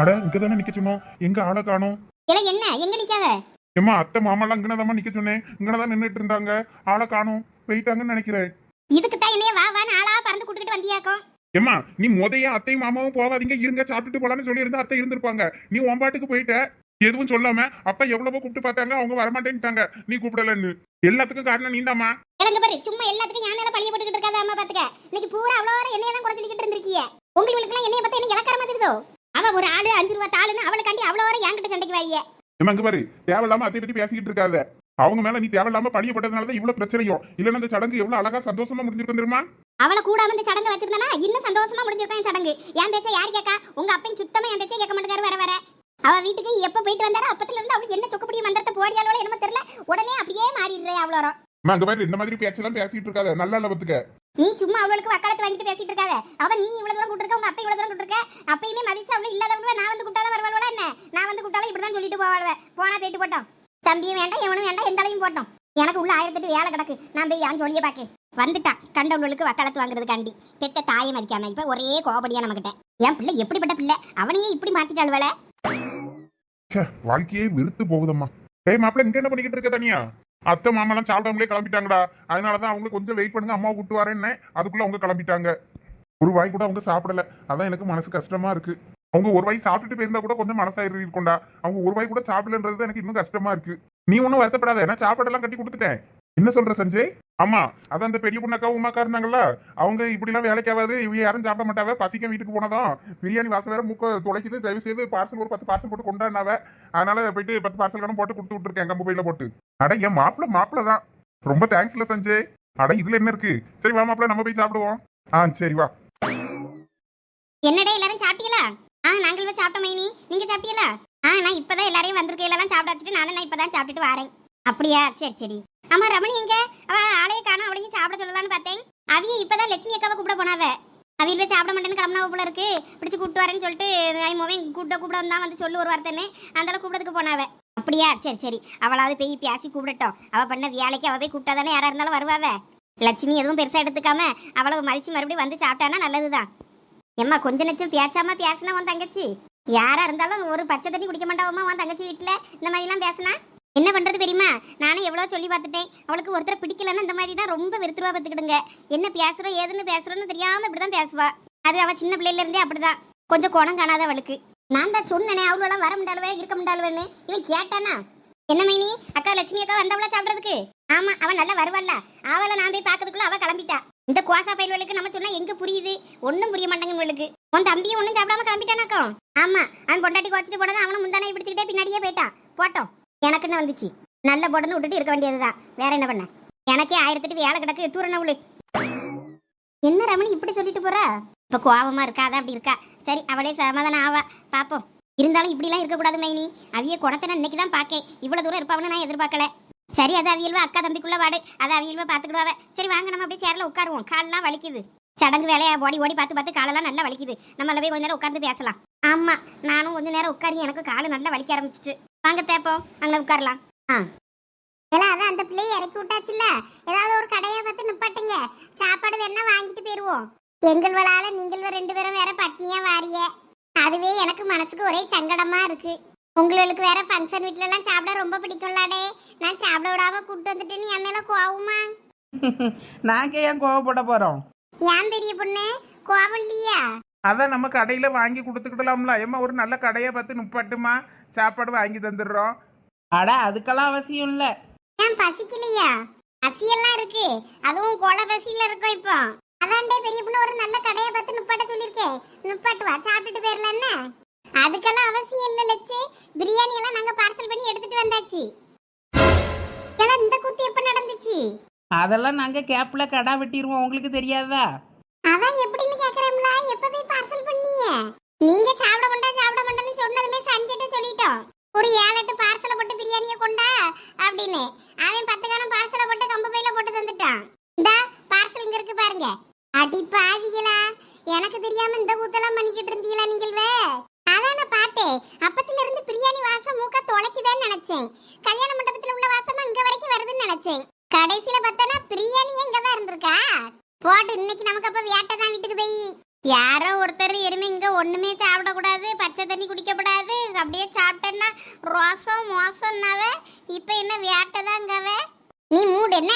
அட இங்க தானே நிக்க சொன்னோம். எங்க ஆளை காணோம்? இல்ல என்ன? எங்க நிக்காத? ஏம்மா அத்தை மாமாலாம் இங்கனதாம்மா நிக்க சொன்னேன். இங்கனதான் நின்னுட்டு இருந்தாங்க. ஆளை காணோம். போயிட்டாங்கன்னு நினைக்கிறேன். இதுக்கு தான் என்னைய வா வா ஆளா பறந்து கூட்டிட்டு வந்தியாக்கும். ஏம்மா நீ முதைய அத்தையும் மாமாவும் போகாதீங்க இருங்க சாப்பிட்டுட்டு போலான்னு சொல்லி இருந்தா அத்தை இருந்திருப்பாங்க. நீ உன் பாட்டுக்கு போயிட்ட. எதுவும் சொல்லாம அப்பா எவ்வளவோ கூப்பிட்டு பார்த்தாங்க அவங்க வரமாட்டேன்ட்டாங்க. நீ கூப்பிடலன்னு. எல்லாத்துக்கும் காரணம் நீந்தாம்மா. இலங்க பாரு. சும்மா எல்லாத்துக்கும் என் மேல பழிய போட்டுக்கிட்டு இருக்காத அம்மா பாத்துக்க. இன்னைக்கு பூரா அவ்வளோ நேரம் என்னைய தான் குறை சொல்லிக்கிட்டு இருந்திருக்கீங்க உங்களுக்கு என்னைய பத்தி எனக்கு இலக்காரமா தெரியுதோ? அவ ஒரு ஆளு அஞ்சு ரூபா தாளுன்னு அவளுக்காண்டி அவ்வளோ நேரம் என்கிட்ட சண்டைக்கு வாரிய. ஏம்மா இங்க பாரு. தேவையில்லாம அத்தை பத்தி பேசிக்கிட்டு இருக்காத. அவங்க மேல நீ தேவையில்லாம பழியப்பட்டதுனால தான் இவ்வளவு பிரச்சனையும் இல்லைன்னா இந்த சடங்கு எவ்வளவு அழகா சந்தோஷமா முடிஞ்சிருக்கும் தெரியுமா? அவளை கூட வந்து சடங்கு வச்சிருந்தானா இன்னும் சந்தோஷமா முடிஞ்சிருக்கும் என் சடங்கு. என் பேச்ச யார் கேட்கா உங்க அப்பையும் சுத்தமா என் பேச்சே கேட்க மாட்டேங்காரு வர வர. அவ வீட்டுக்கு எப்ப போயிட்டு வந்தாரோ அப்பத்துல இருந்து அவளுக்கு என்ன சொக்கப்பிடி மந்திரத்தை போடியாலோ என்னமோ தெரியல. உடனே அப்படியே மாறிடுறே அவ்வளோ அங்க பாரு இந்த மாதிரி பேச்செல்லாம் பேசிட்டு இருக்காத. நல்லா இல்ல நீ சும்மா அவளுக்கு வக்காலத்து வாங்கிட்டு பேசிட்டு இருக்காத. அவ நீ இவ்வளவு தூரம் கூட்டிருக்க உங்க அப்பா இவ்வளவு தூரம் கூட்டிருக்க அப்பயுமே மதிச்சு அவளு இல்லாதவங்க நான் வந்து கூட்டாதான் வருவாள் என்ன? நான் வந்து கூட்டாலும் இப்படிதான் சொல்லிட்டு போவாள் போனா போயிட்டு போட்டோம். தம்பியும் வேண்டாம் இவனும் வேண்டாம் எந்த அளவையும் போட்டோம். எனக்கு உள்ள ஆயிரத்தெட்டு வேலை கிடக்கு. நான் போய் ஏன் சொல்லிய பாக்கு வந்துட்டான். கண்டவங்களுக்கு வக்காலத்து வாங்குறதுக்காண்டி பெத்த தாயை மதிக்காம. இப்ப ஒரே கோபடியா நம்மகிட்ட. என் பிள்ளை எப்படிப்பட்ட பிள்ளை? அவனையே இப்படி மாத்திட்டாள் வேலை வாழ்க்கையே வெறுத்து போகுதம்மா. டேய் மாப்பிள்ள இங்க என்ன பண்ணிக்கிட்டு இருக்க தனியா? அத்தை மாமெல்லாம் சாப்பிடாமலே கிளம்பிட்டாங்கடா. அதனாலதான் அவங்க கொஞ்சம் வெயிட் பண்ணுங்க அம்மாவை கூட்டு வரேன்னு. அதுக்குள்ள அவங்க கிளம்பிட்டாங்க. ஒரு வாய் கூட அவங்க சாப்பிடல. அதான் எனக்கு மனசு கஷ்டமா இருக்கு. அவங்க ஒரு வாய் சாப்பிட்டுட்டு போயிருந்தா கூட கொஞ்சம் மனசாயிரு இருக்கும்டா. அவங்க ஒரு வாய் கூட சாப்பிடலன்றது தான் எனக்கு இன்னும் கஷ்டமா இருக்கு. நீ ஒன்றும் வருத்தப்படாத. நான் சாப்பாடெல்லாம் கட்டி கொடுத்துட்டேன். என்ன சொல்ற சஞ்சய்? ஆமா அதான் அந்த பெரிய பொண்ணக்கா உமாக்கா இருந்தாங்கல்ல அவங்க இப்படிலாம் வேலைக்கு ஆகாது இவங்க யாரும் சாப்பிட மாட்டாவ பசிக்க வீட்டுக்கு போனதும் பிரியாணி வாசம் வேற மூக்க துளைக்குது தயவு செய்து பார்சல் ஒரு பத்து பார்சல் போட்டு கொண்டாடினாவ அதனால போயிட்டு பத்து பார்சல் போட்டு கொடுத்து விட்டுருக்கேன் கம்பு பையில போட்டு. அட என் மாப்பிள்ள மாப்பிள்ள தான். ரொம்ப தேங்க்ஸ்ல சஞ்சய். அட இதுல என்ன இருக்கு? சரி வா மாப்பிள்ள நம்ம போய் சாப்பிடுவோம். ஆ சரி வா. என்னடே எல்லாரும் சாப்பிட்டீங்களா? ஆ நாங்கள் போய் சாப்பிட்டோம் மைனி. நீங்க சாப்பிட்டீங்களா? ஆ நான் இப்பதான் எல்லாரையும் வந்திருக்கையிலலாம் சாப்பிட வச்சுட்டு நானும் நான் இப்பதான் சாப்பிட்டுட்டு வரேன். அப்படியா? சரி சரி. ஆமா ரமணி எங்க? அவ ஆளைய காணோம் அவளையும் சாப்பிட சொல்லலாம்னு பார்த்தேன். அவிய இப்பதான் லட்சுமி அக்காவை கூப்பிட போனாவ. அவிய சாப்பிட மாட்டேன்னு கிளம்புனா போல இருக்கு. பிடிச்சு கூப்பிட்டு வரேன்னு சொல்லிட்டு ஐமோவன் கூப்பிட கூப்பிட வந்தா வந்து சொல்லு ஒரு வார்த்தைன்னு. அந்த கூப்பிடத்துக்கு போனாவ. அப்படியா? சரி சரி. அவளாவது போய் பேசி கூப்பிடட்டும். அவ பண்ண வேலைக்கு அவ போய் கூப்பிட்டா தானே யாரா இருந்தாலும் வருவாவ. லட்சுமி எதுவும் பெருசா எடுத்துக்காம அவளை மதிச்சு மறுபடியும் வந்து சாப்பிட்டானா நல்லதுதான். எம்மா கொஞ்ச லட்சம் பேசாம பேசினா உன் தங்கச்சி. யாரா இருந்தாலும் ஒரு பச்சை தண்ணி குடிக்க மாட்டாவுமா உன் தங்கச்சி வீட்டுல இந்த மாதிரிலாம் பேசினா? என்ன பண்ணுறது தெரியுமா நானும் எவ்வளோ சொல்லி பார்த்துட்டேன். அவளுக்கு ஒருத்தர் பிடிக்கலன்னா இந்த மாதிரி தான் ரொம்ப வெறுத்துருவா பார்த்துக்கிடுங்க. என்ன பேசுகிறோம் ஏதுன்னு பேசுறோன்னு இப்படி தான் பேசுவா. அது அவள் சின்ன பிள்ளையில இருந்தே அப்படிதான். கொஞ்சம் குணம் காணாத அவளுக்கு. நான் தான் சொன்னனே அவளோலாம் வர முடியாளுவே இருக்க முடியாளுவேன்னு இவன் கேட்டானா? என்ன மைனி அக்கா லட்சுமி அக்கா வந்தவளா சாப்பிட்றதுக்கு? ஆமாம் அவன் நல்லா வருவாள்ல. அவளை நான் போய் பார்க்கறதுக்குள்ள அவள் கிளம்பிட்டா. இந்த கோசா பயில்களுக்கு நம்ம சொன்னால் எங்கே புரியுது? ஒன்றும் புரிய மாட்டேங்குது உங்களுக்கு உன் தம்பியும் ஒன்றும் சாப்பிடாம கிளம்பிட்டானாக்கோ? ஆமா அவன் பொண்டாட்டி குறைச்சிட்டு போனது அவனும் முந்தானே பிடிச்சிக்கிட்டே பின்னாடியே போயிட்டான் போட்டோம். எனக்குன்னு வந்துச்சு? நல்ல பொடன்னு விட்டுட்டு இருக்க வேண்டியதுதான். வேற என்ன பண்ண? எனக்கே ஆயிரத்தெட்டு வேலை கிடக்கு தூரண உளு. என்ன ரமணி இப்படி சொல்லிட்டு போறா? இப்ப கோபமா இருக்காதா அப்படி இருக்கா? சரி அவளே சமாதானம் ஆவா. பாப்போம். இருந்தாலும் இப்படிலாம் இருக்கக்கூடாது மைனி. அவிய குடத்தை நான் இன்னைக்கு தான் பார்க்கேன் இவ்வளோ தூரம் இருப்பாவன்னு நான் எதிர்பார்க்கல. சரி அது அவியல்வா அக்கா தம்பிக்குள்ள வாடு. அது அவியல்வா பார்த்துக்கிடுவாவ சரி வாங்க நம்ம அப்படியே சேர்ல உட்காருவோம். காலெல்லாம் வலிக்குது. சடங்கு வேலையா ஓடி ஓடி பார்த்து பார்த்து காலெல்லாம் நல்லா வலிக்குது. நம்ம போய் கொஞ்ச நேரம் உட்காந்து பேசலாம். ஆமா நானும் கொஞ்ச நேரம் உட்காரி எனக்கு காலு நல்லா வலிக்க ஆரம்பிச்சிட்டு. வாங்க தேப்போம் அங்கே உட்காரலாம். ஆ. எல்லாம் அதான் அந்த பிள்ளைய இறக்கி விட்டாச்சுல்ல? ஏதாவது ஒரு கடையை பார்த்து நிப்பாட்டுங்க. சாப்பாடு வேணா வாங்கிட்டு போயிருவோம். எங்கள் வளால நீங்கள் ரெண்டு பேரும் வேற பட்னியா வாரிய. அதுவே எனக்கு மனசுக்கு ஒரே சங்கடமா இருக்கு. உங்களுக்கு வேற ஃபங்க்ஷன் வீட்ல எல்லாம் சாப்பிட ரொம்ப பிடிக்கும்லாடே. நான் சாப்பிட விடாம கூட்டு வந்துட்டேன்னு என் மேல கோவமா? நாங்க ஏன் கோவப்பட போறோம்? ஏன் பெரிய பொண்ணு? கோவம் இல்லையா? அதான் நம்ம கடையில வாங்கி கொடுத்துக்கிடலாம்ல. ஏம்மா ஒரு நல்ல கடையை பார்த்து நுப்பாட்டுமா? சாப்பாடு வாங்கி தந்துடுறோம். அட அதுக்கெல்லாம் அவசியம் இல்ல. ஏன் பசிக்கலையா? பசியெல்லாம் இருக்கு. அதுவும் கொலை பசியில இருக்கும் இப்போ. அதான்டே பெரிய பொண்ணு ஒரு நல்ல கடையை பார்த்து நுப்பாட்ட சொல்லியிருக்கேன் நுப்பாட்டு வா சாப்பிட்டுட்டு போயிடலாம் என்ன? அதுக்கெல்லாம் அவசியம் இல்ல லட்சு பிரியாணி எல்லாம் நாங்க பார்சல் பண்ணி எடுத்துட்டு வந்தாச்சு. ஏன்னா இந்த கூத்து எப்ப நடந்துச்சு? அதெல்லாம் நாங்க கேப்ல கடா வெட்டிடுவோம். உங்களுக்கு தெரியாதா? அதான் எப்படின்னு கேக்குறேன்ல. எப்ப போய் பார்சல் பண்ணீங்க நீங்க சாப்பிட மாட்டா சாப்பிட மாட்டேன்னு சொன்னதுமே சஞ்சிட்ட சொல்லிட்டோம். ஒரு ஏழு எட்டு பார்சலை போட்டு பிரியாணியை கொண்டா அப்படின்னு. அவன் பத்து காலம் பார்சலை போட்டு கம்பு பையில போட்டு தந்துட்டான். இந்த பார்சல் இங்க இருக்கு பாருங்க. அடி பாவிகளா எனக்கு தெரியாம இந்த கூத்தெல்லாம் பண்ணிக்கிட்டு இருந்தீங்களா நீங்கள்வே? அதான் நான் பார்த்தேன். அப்பத்துல இருந்து பிரியாணி வாசம் மூக்க தொலைக்குதான்னு நினைச்சேன். கல்யாண மண்டபத்துல உள்ள வாசம் இங்க வரைக்கும் வருதுன்னு நினைச்சேன். கடைசியில பார்த்தனா பிரியாணி எங்க தான் இருந்திருக்கா. போட்டு இன்னைக்கு நமக்கு அப்ப வேட்டை தான் வீட்டுக்கு போய். யாரோ ஒருத்தர் இனிமே இங்கே ஒன்றுமே சாப்பிடக்கூடாது பச்சை தண்ணி குடிக்கக்கூடாது அப்படியே சாப்பிட்டேன்னா ரோசம் மோசம்னாவ இப்போ என்ன வேட்டதாங்கவ? நீ மூடு என்ன?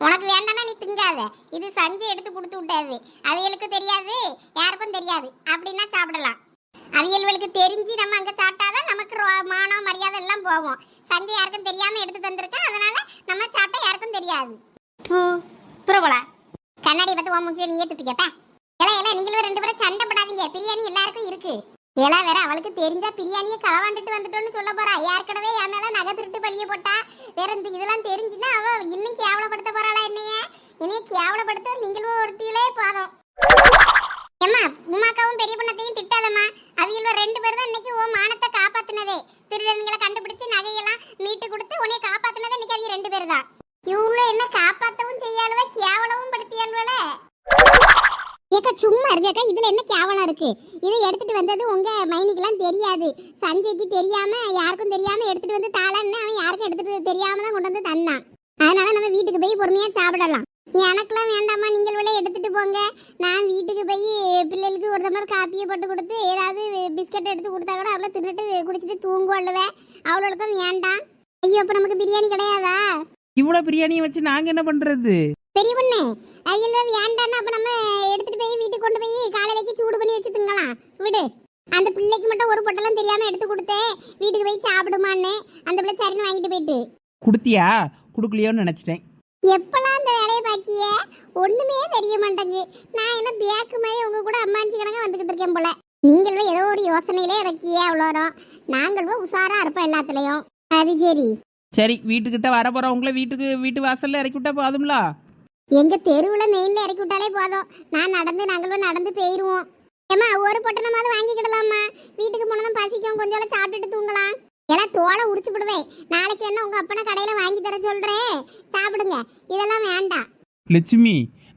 உனக்கு வேண்டாம்னா நீ திங்காத. இது சஞ்சி எடுத்து கொடுத்து விட்டாது. அவியலுக்கு தெரியாது யாருக்கும் தெரியாது. அப்படின்னா சாப்பிடலாம். அவியல்களுக்கு தெரிஞ்சு நம்ம அங்கே சாப்பிட்டாதான் நமக்கு ரோ- மானம் மரியாதை எல்லாம் போகும். சஞ்சய் யாருக்கும் தெரியாமல் எடுத்து தந்திருக்கேன் அதனால நம்ம சாப்பிட்டா யாருக்கும் தெரியாது. புறப்போலா கண்ணாடி பார்த்து ஓ மூஞ்சில நீயே துப்பிக்கப்ப எல்லாம் எல்லாம் நீங்களும் ரெண்டு பேரும் சண்டை போடாதீங்க. பிரியாணி எல்லாருக்கும் இருக்கு. எல்லாம் வேற அவளுக்கு தெரிஞ்சா பிரியாணியை களவாண்டுட்டு வந்துட்டோன்னு சொல்ல போறா. ஏற்கனவே என் மேல நகை திருட்டு பழிய போட்டா. வேற இந்த இதெல்லாம் தெரிஞ்சுன்னா அவ இன்னும் கேவலப்படுத்த போறாளா என்னைய? என்னைய கேவலப்படுத்த நீங்களும் ஒருத்தியிலே போதும். ஏம்மா உமாக்காவும் பெரிய பொண்ணத்தையும் திட்டாதம்மா. அவியல்வ ரெண்டு பேரும் தான் இன்னைக்கு உன் மானத்தை காப்பாத்துனதே. திருடன்களை கண்டுபிடிச்சு நகையெல்லாம் மீட்டு கொடுத்து உன்னைய காப்பாத்தினதே இன்னைக்கு அவிய ரெண்டு பேர் தான். இவ்வளோ என்ன காப்பாத்தவும் செய்யாளுவ கேவலவும் படுத்தியாளுவல ஏக்கா சும்மா இருக்கேக்கா இதுல என்ன கேவலம் இருக்கு? இதை எடுத்துட்டு வந்தது உங்க மைனிக்கெல்லாம் தெரியாது. சஞ்சய்க்கு தெரியாம யாருக்கும் தெரியாம எடுத்துட்டு வந்து தாளான்னு அவன் யாருக்கும் எடுத்துட்டு தெரியாம தான் கொண்டு வந்து தந்தான். அதனால நம்ம வீட்டுக்கு போய் பொறுமையா சாப்பிடலாம். எனக்கெல்லாம் வேண்டாம்மா நீங்கள் உள்ள எடுத்துட்டு போங்க. நான் வீட்டுக்கு போய் பிள்ளைகளுக்கு ஒரு டம்ளர் காப்பியை போட்டு கொடுத்து ஏதாவது பிஸ்கட் எடுத்து கொடுத்தா கூட அவ்வளோ தின்னுட்டு குடிச்சிட்டு தூங்குவல்லுவேன் அவ்வளோக்கும் வேண்டாம். ஐயோ அப்போ நமக்கு பிரியாணி கிடையாதா? இவ்வளோ பிரியாணியை வச்சு நாங்கள் என்ன பண்ணுறது பெரிய பொண்ணு ஐயோ வேண்டாம்னா அப்ப நம்ம எடுத்துட்டு போய் வீட்டுக்கு கொண்டு போய் காலையிலேக்கு சூடு பண்ணி வச்சு திங்கலாம் விடு. அந்த பிள்ளைக்கு மட்டும் ஒரு பொட்டலம் தெரியாம எடுத்து கொடுத்தேன். வீட்டுக்கு போய் சாப்பிடுமான்னு. அந்த பிள்ளை சரின்னு வாங்கிட்டு போயிட்டு. கொடுத்தியா? கொடுக்கலையோன்னு நினச்சிட்டேன். எப்பெல்லாம் அந்த வேலையை பாக்கிய? ஒண்ணுமே தெரிய மாட்டேங்குது. நான் என்ன பேக்கு மாதிரி உங்க கூட அம்மாஞ்சி கணக்கா வந்துகிட்டு இருக்கேன் போல. நீங்களும் ஏதோ ஒரு யோசனையிலே இறக்கியே அவ்வளோ வரும் நாங்களும் உஷாரா இருப்போம் எல்லாத்துலயும். அது சரி. சரி வீட்டுக்கிட்ட வர போகிறோம் உங்களை வீட்டுக்கு வீட்டு வாசல்ல இறக்கி விட்டா போதும்ல? எங்க தெருவுல மெயின்ல இறக்கி விட்டாலே போதும். நான் நடந்து நாங்களும் நடந்து போயிருவோம். ஏமா ஒரு பொட்டணமாவது வாங்கிக்கிடலாமா வீட்டுக்கு போனதும் பசிக்கும் கொஞ்சம் சாப்பிட்டுட்டு தூங்கலாம். எல்லாம் தோலை உரிச்சு விடுவேன். நாளைக்கு என்ன உங்க அப்பனை கடையில வாங்கி தர சொல்றேன் சாப்பிடுங்க. இதெல்லாம் வேண்டாம் லட்சுமி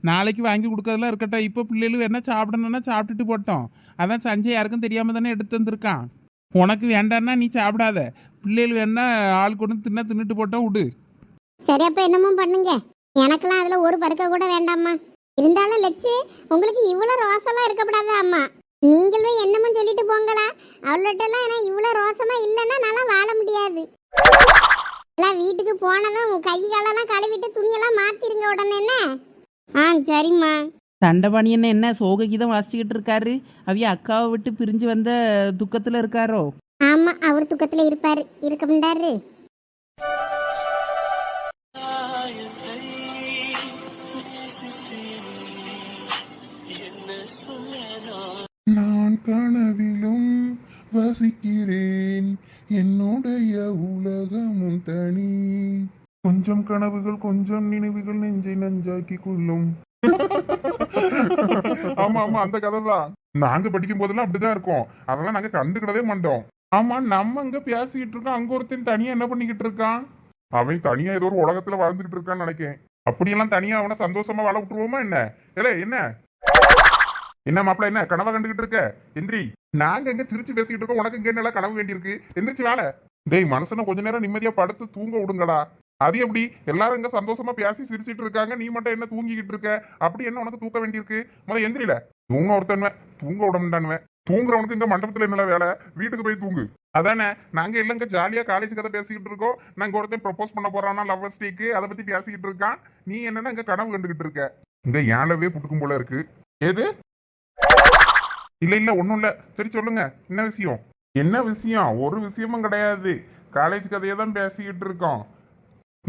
நாளைக்கு வாங்கி கொடுக்கறதெல்லாம் இருக்கட்டும். இப்போ பிள்ளைகள் என்ன சாப்பிடணும்னா சாப்பிட்டுட்டு போட்டோம். அதான் சஞ்சய் யாருக்கும் தெரியாம தானே எடுத்து வந்திருக்கான். உனக்கு வேண்டான்னா நீ சாப்பிடாத. பிள்ளைகள் வேணா ஆள் கொண்டு தின்னா தின்னுட்டு போட்டோம் விடு சரி அப்ப என்னமோ பண்ணுங்க. எனக்கெல்லாம் அதுல ஒரு பருக்க கூட வேண்டாம்மா. இருந்தாலும் லட்சு உங்களுக்கு இவ்வளவு ரோசமா இருக்கப்படாத அம்மா? நீங்களும் என்னமோ சொல்லிட்டு போங்களா? அவள்கிட்டலாம் நான் இவ்வளவு ரோசமா இல்லைன்னா நல்லா வாழ முடியாது. எல்லாம் வீட்டுக்கு போனதும் உன் கை காலெல்லாம் கழுவிட்டு துணியெல்லாம் மாத்திருங்க உடனே என்ன? ஆ சரிம்மா. தண்டபாணியன் என்ன சோககீதம் வாசிச்சுக்கிட்டு இருக்காரு? அவிய அக்காவை விட்டு பிரிஞ்சு வந்த துக்கத்தில் இருக்காரோ? ஆமா அவர் துக்கத்துல இருப்பாரு. இருக்க முடியாரு கனவுகள் கொஞ்சம் நினைவுகள் நெஞ்சை நஞ்சாக்கி கொள்ளும். ஆமா ஆமா அந்த கதை தான் நாங்க படிக்கும் போதெல்லாம் அப்படிதான் இருக்கும். அதெல்லாம் நாங்க கண்டுக்கிடவே மாட்டோம். ஆமா நம்ம அங்க பேசிக்கிட்டு இருக்கோம் அங்க ஒருத்தன் தனியா என்ன பண்ணிக்கிட்டு இருக்கான்? அவன் தனியா ஏதோ ஒரு உலகத்துல வாழ்ந்துகிட்டு இருக்கான்னு நினைக்கேன். அப்படியெல்லாம் தனியா அவனை சந்தோஷமா வாழ விட்டுருவோமா என்ன? இல்ல என்ன? என்ன மாப்பிள்ள என்ன? கனவை கண்டுகிட்டு இருக்க? எந்திரி. நாங்க எங்க சிரிச்சு பேசிக்கிட்டு இருக்கோம்? உனக்கு இங்க நல்லா கனவு வேண்டியிருக்கு? எந்திரிச்சு வேலை. டேய் மனசுன கொஞ்ச நேரம் நிம்மதியா படுத்து தூங்க விடுங்கடா. அது எப்படி? எல்லாரும் இங்க சந்தோஷமா பேசி சிரிச்சிட்டு இருக்காங்க நீ மட்டும் என்ன தூங்கிக்கிட்டு இருக்க அப்படி என்ன உனக்கு தூக்க வேண்டியிருக்கு? முத எந்திரில. தூங்க ஒருத்தன்வன் தூங்க விடமாட்டானுவன் தூங்குறவனுக்கு இங்க மண்டபத்துல என்ன வேலை? வீட்டுக்கு போய் தூங்கு. அதானே? நாங்க எல்லாம் இங்க ஜாலியா காலேஜ் கதை பேசிக்கிட்டு இருக்கோம். நாங்க ஒருத்தன் ப்ரொபோஸ் பண்ண போறானா லவ் ஸ்டேக்கு அதை பத்தி பேசிக்கிட்டு இருக்கான். நீ என்னன்னா இங்க கனவு கண்டுகிட்டு இருக்க. இங்க ஏழவே புட்டுக்கும் போல இருக்கு? எது இல்ல இல்ல ஒண்ணும் இல்ல. சரி சொல்லுங்க. என்ன விஷயம்? என்ன விஷயம்? ஒரு விஷயமும் கிடையாது. காலேஜ் கதையை தான் பேசிக்கிட்டு இருக்கோம்.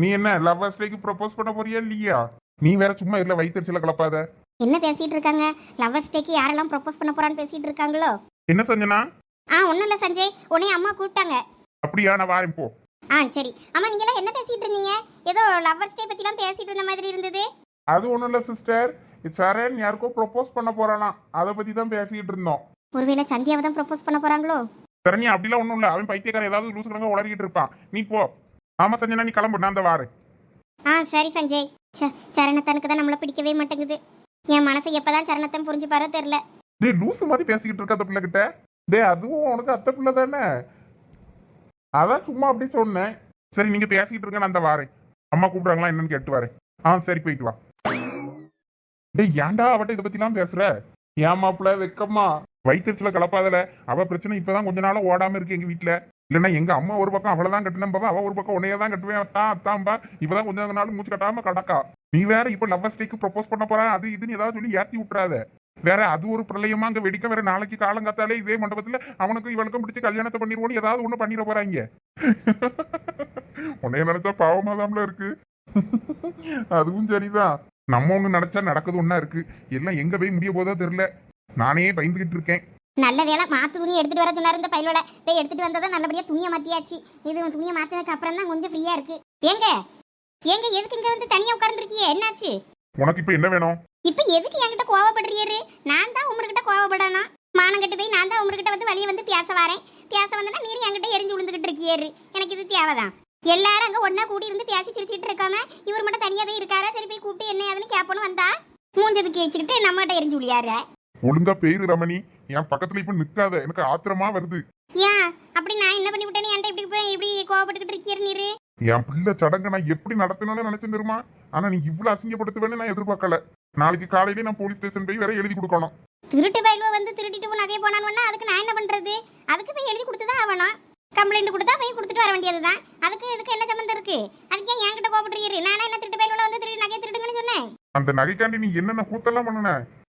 நீ என்ன லவ்வர்ஸ் டேக்கு ப்ரொபோஸ் பண்ண போறியா இல்லையா? நீ வேற சும்மா இல்ல வயிற்றுல கலப்பாத. என்ன பேசிட்டு இருக்காங்க? லவ்வர்ஸ் டேக்கு யாரெல்லாம் ப்ரப்போஸ் பண்ண போறான்னு பேசிட்டு இருக்காங்களோ? என்ன சஞ்சனா? ஆ ஒன்றும் இல்லை சஞ்சய். உன்னை அம்மா கூப்பிட்டாங்க. அப்படியா நான் வாரேன் போ. ஆ சரி. அம்மா நீங்க எல்லாம் என்ன பேசிட்டு இருந்தீங்க? ஏதோ லவ்வர்ஸ் டே பத்திலாம் பேசிட்டு இருந்த மாதிரி இருந்தது. அது ஒண்ணும் இல்ல சிஸ்டர் சரண் யாருக்கோ ப்ரொபோஸ் பண்ண போறானா. அதை பத்தி தான் பேசிக்கிட்டு இருந்தோம். ஒருவேளை சந்தியாவை தான் ப்ரப்போஸ் பண்ண போறாங்களோ? சரண்யா அப்படிலாம் ஒண்ணும் இல்ல. அவன் பைத்தியக்காரன் ஏதாவது லூசு கணக்கா உளறிக்கிட்டு இருப்பான். நீ போ. ஆமா சஞ்சனா நீ கிளம்பு நான் அந்த வாரேன். ஆ சரி சஞ்சய். ச்சே சரணத்தனுக்கு தான் நம்மளை பிடிக்கவே மாட்டேங்குது. என் மனசை எப்பதான் சரணத்தன் புரிஞ்சுப்பாரோ தெரில டேய் லூசு மாதிரி பேசிக்கிட்டு இருக்க அந்த பிள்ளை கிட்ட டேய் அதுவும் உனக்கு அத்தை பிள்ளை தானே? அதான் சும்மா அப்படி சொன்னேன். சரி நீங்க பேசிக்கிட்டு இருங்க நான் அந்த வாரேன். அம்மா கூப்பிடுறாங்களா என்னன்னு கேட்டு வரேன். ஆ சரி போயிட்டு வா. டேய் ஏன்டா அவட்ட இதை பத்திலாம் பேசுற? ஏன் மாப்பிள்ள வெக்கம்மா வயிற்றுல கலப்பாதல. அவ பிரச்சனை இப்பதான் கொஞ்ச நாளா ஓடாம இருக்கு எங்க வீட்டுல இல்லைன்னா எங்க அம்மா ஒரு பக்கம் அவளதான் கட்டினேன் பாப்பா அவ ஒரு பக்கம் உன்னையே தான் கட்டுவேன் தான் அத்தாம்பா இப்பதான் கொஞ்ச நாள் மூச்சு கட்டாம கடக்கா. நீ வேற இப்ப லவ் ஸ்டேக்கு ப்ரொபோஸ் பண்ண போற அது இதுன்னு ஏதாவது சொல்லி ஏத்தி விட்டுறாத. வேற அது ஒரு பிரளயமா அங்க வெடிக்க வேற நாளைக்கு காலங்காத்தாலே இதே மண்டபத்துல அவனுக்கும் இவனுக்கும் பிடிச்சு கல்யாணத்தை பண்ணிடுவோன்னு ஏதாவது ஒண்ணு பண்ணிட போறாங்க. உன்னைய நினைச்சா பாவமாதாம்ல இருக்கு. அதுவும் சரிதான். நம்ம ஒண்ணு நினைச்சா நடக்குது ஒன்னா இருக்கு. எல்லாம் எங்க போய் முடிய போதோ தெரியல. நானே பயந்துகிட்டு இருக்கேன். நல்ல வேலை மாத்து துணி எடுத்துட்டு வர சொன்னார் இந்த பையில போய் எடுத்துட்டு வந்ததை நல்லபடியா துணியை மாத்தியாச்சு. இது துணியை மாத்தினதுக்கு அப்புறம் தான் கொஞ்சம் ஃப்ரீயா இருக்கு. ஏங்க? ஏங்க எதுக்கு இங்க வந்து தனியா உட்கார்ந்துருக்கீங்க? என்னாச்சு? உனக்கு இப்ப என்ன வேணும்? இப்ப எதுக்கு என்கிட்ட கோவப்படுறீரு? நான் தான் உங்ககிட்ட கோவப்படணும். மானங்கிட்ட போய் நான் தான் உங்ககிட்ட வந்து வழிய வந்து பேச வரேன். பேச வந்தனா நீர் என்கிட்ட எரிஞ்சு விழுந்துகிட்டு இருக்கியாரு. எனக்கு இது தேவைதான். எல்லாரும் அங்க ஒண்ணா கூடி இருந்து பேசி சிரிச்சிட்டு இருக்காம இவர் மட்டும் தனியா போய் இருக்காரா? சரி போய் கூப்பிட்டு என்ன ஏதுன்னு கேப்பணும் வந்தா? மூஞ்சதுக்கு வச்சுக்கிட்டு நம்மகிட்ட எரிஞ்சு விழியாரு ஒழுங்கா பேரு ரமணி. என் பக்கத்துல இப்ப நிக்காத. எனக்கு ஆத்திரமா வருது. ஏன் அப்படி நான் என்ன பண்ணி விட்டேன்னு என்கிட்ட இப்படி போய் இப்படி கோவப்பட்டுக்கிட்டு இருக்கீரு நீரு? என் பிள்ளை சடங்கை நான் எப்படி நடத்தணும்னு நினைச்சேன் தெரியுமா? ஆனா நீ இவ்வளவு அசிங்கப்படுத்துவேன்னு நான் எதிர்பார்க்கல. நாளைக்கு காலையில நான் போலீஸ் ஸ்டேஷன் போய் வேற எழுதி கொடுக்கணும். திருட்டு பயிலுவ வந்து திருட்டிட்டு நகையை போனான்னு அதுக்கு நான் என்ன பண்றது? அதுக்கு போய் எழுதி கொடுத்து தான் ஆகணும். கம்ப்ளைண்ட் கொடுத்தா போய் கொடுத்துட்டு வர வேண்டியதுதான். அதுக்கு இதுக்கு என்ன சம்மந்தம் இருக்கு? அதுக்கு ஏன் என்கிட்ட கோபப்படுறீரு நானே என்ன திருட்டு பயிலுவ வந்து திருட்டு நகையை திருடுங்கன்னு சொன்னேன்? அந்த நகைக்காண்டி நீ என்னென்ன கூத்தெல்லாம் பண்ணுன?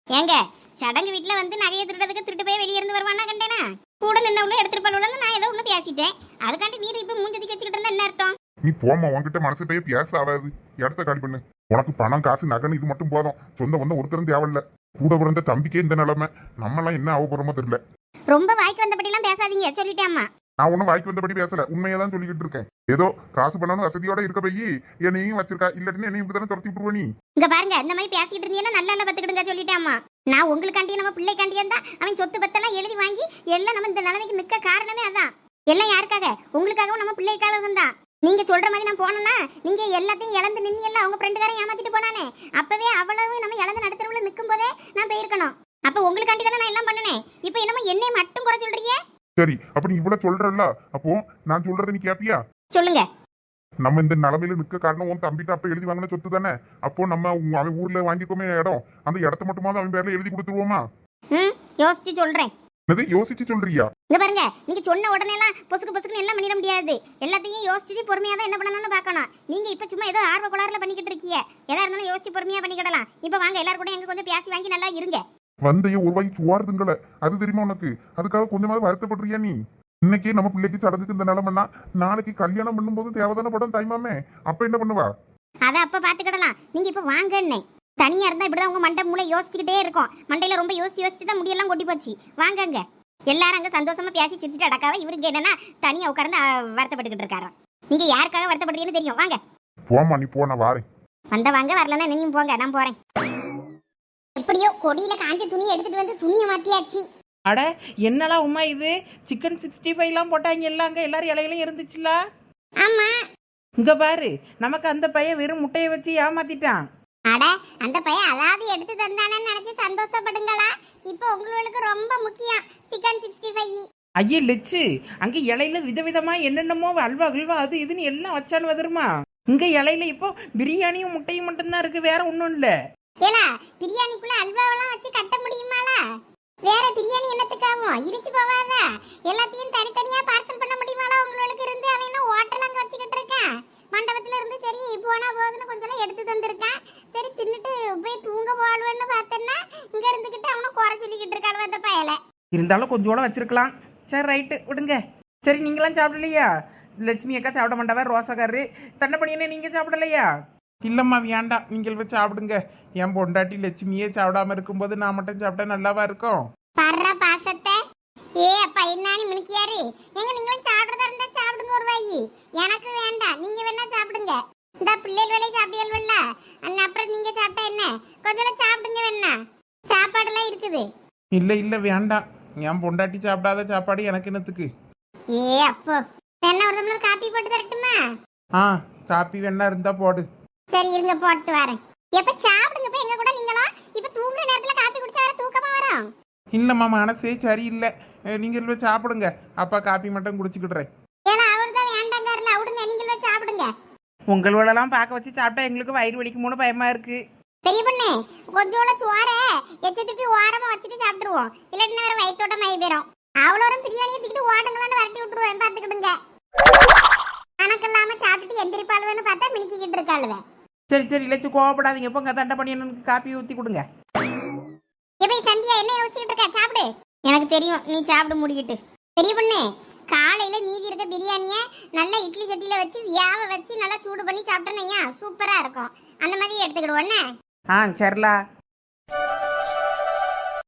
ஏங்க சடங்கு வீட்ல வந்து நகையை திருடுறதுக்கு திருட்டு போய் வெளியே இருந்து வருவானா கண்டேனா? கூட நின்னவளும் எடுத்துட்டு போலன்னு நான் ஏதோ ஒண்ணு பேசிட்டேன். அதுக்காண்டி நீர் இப்ப மூஞ்சதிக்கு வச்சுக்கிட்டு இருந்தா என்ன அர்த்தம்? நீ போமா உன்கிட்ட மனசுட்டே பேச ஆகாது இடத்த காலி பண்ணு. உனக்கு பணம் காசு நகன்னு இது மட்டும் போதும். சொந்த வந்த ஒருத்தரும் தேவையில்ல. கூட பிறந்த தம்பிக்கே இந்த நிலைமை. நம்மலாம் என்ன ஆக போறோமோ தெரியல. ரொம்ப வாய்க்கு வந்தபடிலாம் பேசாதீங்க சொல்லிட்டேம்மா நான் ஒன்றும் வாய்க்கு வந்தபடி பேசல. உண்மையை தான் சொல்லிக்கிட்டு இருக்கேன். ஏதோ காசு பண்ணணும் வசதியோட இருக்க போய் என்னையும் வச்சிருக்கா. இல்லாட்டின்னு என்னையும் இப்படி தானே துரத்தி விட்டுருவ நீ? இங்க பாருங்க இந்த மாதிரி பேசிக்கிட்டு இருந்தீங்கன்னா நல்லா நல்லா பத்துக்கிடுங்க சொல்லிட்டேம்மா. நான் உங்களுக்காண்டி நம்ம பிள்ளைக்காண்டியே தான் அவன் சொத்து பத்தெல்லாம் எழுதி வாங்கி எல்லாம் நம்ம இந்த நிலைமைக்கு நிக்க காரணமே அதான். எல்லாம் யாருக்காக? உங்களுக்காகவும் நம்ம பிள்ளைக்காகவும் தான். நீங்க சொல்ற மாதிரி நான் போனோம்னா நீங்க எல்லாத்தையும் இழந்து நின்று எல்லாம் அவங்க ஃப்ரெண்டுக்காரன் ஏமாத்திட்டு போனானே. அப்பவே அவ்வளவு நம்ம இழந்து நடுத்தரவுல நிற்கும் போதே நான் போயிருக்கணும். அப்ப உங்களுக்காண்டி தானே நான் எல்லாம் பண்ணனே இப்போ என்னமோ என்னைய மட்டும் குறை சொல்றீங்க? சரி அப்ப நீ இவ்வளவு சொல்றல்ல? அப்போ நான் சொல்றதை நீ கேப்பியா? சொல்லுங்க. நம்ம இந்த நிலமையில நிக்க காரணம் உன் தம்பிட்ட அப்ப எழுதி வாங்கின சொத்து தானே? அப்போ நம்ம அவன் ஊர்ல வாங்கிக்கோமே இடம். அந்த இடத்த மட்டுமாவது அவன் பேர்ல எழுதி கொடுத்துருவோமா? யோசிச்சு சொல்றேன். என்னது யோசிச்சு சொல்றியா? இங்க பாருங்க நீங்க சொன்ன உடனே எல்லாம் பொசுக்கு பொசுக்குன்னு எல்லாம் பண்ணிட முடியாது. எல்லாத்தையும் யோசிச்சு பொறுமையா தான் என்ன பண்ணணும்னு பார்க்கணும். நீங்க இப்ப சும்மா ஏதோ ஆர்வ கோளாறுல பண்ணிக்கிட்டு இருக்கீங்க. எதா இருந்தாலும் யோசிச்சு பொறுமையா பண்ணிக்கிடலாம். இப்ப வாங்க எல்லாரும் கூட எங்க கொஞ்சம் பேசி வாங்கி நல்லா இருங்க. வந்தைய ஒரு வாய் சுவாருதுங்கள. அது தெரியுமா உனக்கு? அதுக்காக கொஞ்சமாவது வருத்தப்படுறியா நீ? இன்னைக்கே நம்ம பிள்ளைக்கு சடங்குக்கு இந்த நிலைமைன்னா நாளைக்கு கல்யாணம் பண்ணும்போது தேவைதான படம் தாய்மாமே. அப்ப என்ன பண்ணுவா? அத அப்ப பாத்துக்கிடலாம் நீங்க இப்ப வாங்கன்னே தனியா இருந்தா இப்படிதான் உங்க மண்டை மூளை யோசிச்சுக்கிட்டே இருக்கும். மண்டையில ரொம்ப யோசிச்சு யோசிச்சு தான் முடியெல்லாம் கொட்டி போச்சு. வாங்கங்க. எல்லாரும் அங்க சந்தோஷமா பேசி சிரிச்சுட்டு அடக்காவ இவருக்கு என்னன்னா தனியா உட்கார்ந்து வருத்தப்பட்டுக்கிட்டு இருக்காரு. நீங்க யாருக்காக வருத்தப்படுறீங்கன்னு தெரியும். வாங்க. போமா நீ போ நான் வாரேன். வந்த வாங்க வரலன்னா நீயும் போங்க. நான் போறேன். எப்படியோ கொடியில காஞ்ச துணி எடுத்துட்டு வந்து துணியை மாத்தியாச்சு. அட என்னடா உமா இது? சிக்கன் சிக்ஸ்டி ஃபைவ்லாம் போட்டாங்க எல்லாம் அங்கே எல்லாரும் இலையிலும் இருந்துச்சுல? ஆமா. இங்க பாரு நமக்கு அந்த பையன் வெறும் முட்டையை வச்சு ஏமாத்திட்டான். அட அந்த பையன் அதாவது எடுத்து தந்தானன்னு நினைச்சு சந்தோஷப்படுங்களா? இப்போ உங்களுக்கு ரொம்ப முக்கியம் சிக்கன் சிக்ஸ்டி ஃபைவ் ஐயே லெச்சு அங்க இலையில விதவிதமா என்னென்னமோ அல்வா கில்வா அது இதுன்னு எல்லாம் வச்சாலும் வருமா இங்க இலையில இப்போ பிரியாணியும் முட்டையும் மட்டும்தான் இருக்கு வேற ஒன்றும் இல்ல. ஏலா பிரியாணிக்குள்ள அல்வாவெல்லாம் வச்சு கட்ட முடியுமாலா? வேற பிரியாணி என்னத்துக்காகும் இடிச்சு போவாத? எல்லாத்தையும் தனித்தனியா பார்சல் பண்ண முடியுமாலா உங்களுக்கு இருந்து? அவன் என்ன ஹோட்டல் அங்க வச்சுக்கிட்டு இருக்கான் மண்டபத்துல இருந்து சரி போனா போகுதுன்னு கொஞ்சம் எடுத்து தந்திருக்கான் சரி தின்னுட்டு போய் தூங்க போடுவேன்னு பார்த்தேன்னா இங்க இருந்துகிட்டு அவனை குறை சொல்லிக்கிட்டு இருக்காள் அந்த பயல. இருந்தாலும் கொஞ்சோட வச்சிருக்கலாம். சரி ரைட்டு விடுங்க. சரி நீங்களாம் சாப்பிடலையா? லட்சுமி அக்கா சாப்பிட மாட்டாவே ரோசக்காரு தண்டை பண்ணியே நீங்க சாப்பிடலையா? இல்லம்மா வேண்டாம் நீங்கள் வச்சு சாப்பிடுங்க. என் பொண்டாட்டி லட்சுமியே சாப்பிடாம இருக்கும்போது நான் மட்டும் சாப்பிட்டா நல்லாவா இருக்கும்? பர்ற பாசத்தை. ஏ அப்பா என்னானி மினுக்கியாரு? எங்க நீங்களும் சாப்பிடுறதா இருந்தா சாப்பிடுங்க ஒரு வாயி. எனக்கு வேண்டாம் நீங்க வேணா சாப்பிடுங்க. இந்த பிள்ளைகள் வேலையை சாப்பிடியல்வல்ல அண்ணா அப்புறம் நீங்க சாப்பிட்டா என்ன? கொஞ்சம் சாப்பிடுங்க வேணா. சாப்பாடெல்லாம் இருக்குது. இல்லை இல்லை வேண்டாம் என் பொண்டாட்டி சாப்பிடாத சாப்பாடு எனக்கு என்னத்துக்கு? ஏ அப்போ. வேணா ஒரு டம்ளர் காப்பி போட்டு தரட்டுமா? ஆ காப்பி வேணா இருந்தா போடு. சரி இருங்க போட்டு வரேன். எப்ப சாப்பிடுங்க போய் எங்க கூட நீங்களும் இப்ப தூங்குற நேரத்துல காப்பி குடிச்சா வேற தூக்கமா வரும் இல்லைம்மா மனசே சரியில்லை. அஹ் நீங்கள் போய் சாப்பிடுங்க. அப்பா காப்பி மட்டும் குடிச்சுக்கிடுறேன் ஏன்னா அவர் தான் வேண்டாங்காருல. விடுங்க நீங்கள் போய் சாப்பிடுங்க. உங்களோடலாம் பார்க்க வச்சு சாப்பிட்டா எங்களுக்கு வயிறு வலிக்குமோன்னு பயமா இருக்கு. பெரிய பொண்ணு கொஞ்சோட சோற எச்ச துப்பி ஓரமா வச்சுட்டு சாப்பிட்டுருவோம். இல்லாட்டினா வேற வயிற்றோட்டம் ஆகி போயிடும் அவ்வளோரும் பிரியாணியை தூக்கிட்டு ஓடுங்களான்னு வரட்டி விட்டுருவேன். பார்த்துக்கிடுங்க. கணக்கில்லாம சாப்பிட்டுட்டு எந்திரிப்பாளுவேன்னு பார்த்தா மினிக்கிட்டு இருக்காளுவே. சரி சரி லட்சு கோவப்படாதீங்க. போங்க தண்டை பண்ணி எனக்கு காப்பி ஊற்றி கொடுங்க. எப்ப சந்தியா என்ன யோசிச்சுட்டு இருக்க? சாப்பிடு. எனக்கு தெரியும் நீ சாப்பிடு முடிக்கிட்டு. பெரிய பொண்ணு காலையில மீதி இருக்க பிரியாணிய நல்லா இட்லி சட்டியில வச்சு வியாவ வச்சு நல்லா சூடு பண்ணி சாப்பிட்டேனையா சூப்பரா இருக்கும். அந்த மாதிரி எடுத்துக்கிடுவோன்னே ஆ சரிலா.